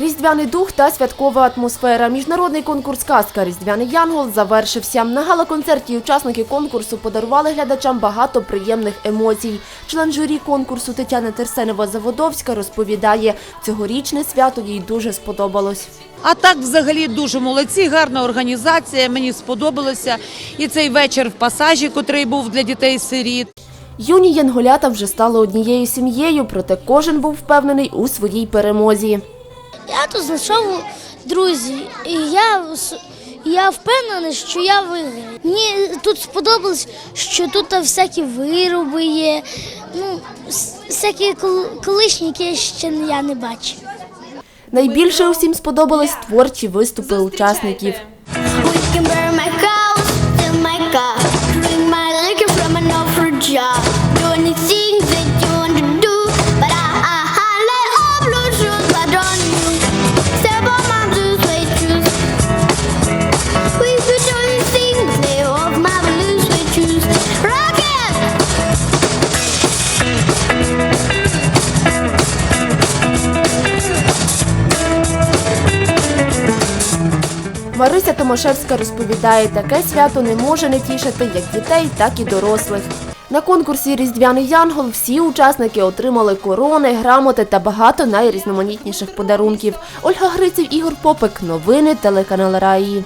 Різдвяний дух та святкова атмосфера. Міжнародний конкурс Казка Різдвяний Янгол завершився. На гала-концерті учасники конкурсу подарували глядачам багато приємних емоцій. Член журі конкурсу Тетяна Терсенова-Заводовська розповідає, цьогорічне свято їй дуже сподобалось. А так, взагалі, дуже молодці, гарна організація. Мені сподобалося. І цей вечір в пасажі, котрий був для дітей-сиріт. Юні янголята вже стали однією сім'єю, проте кожен був впевнений у своїй перемозі. Я тут знайшов друзів, і я, я впевнений, що я виграю. Мені тут сподобалось, що тут всякі вироби є, ну, всякі кол- колишні, які я ще я не бачив. Найбільше усім сподобались творчі виступи учасників. We Марися Томашевська розповідає, таке свято не може не тішити як дітей, так і дорослих. На конкурсі Різдвяний Янгол всі учасники отримали корони, грамоти та багато найрізноманітніших подарунків. Ольга Гриців, Ігор Попик. Новини телеканал Раї.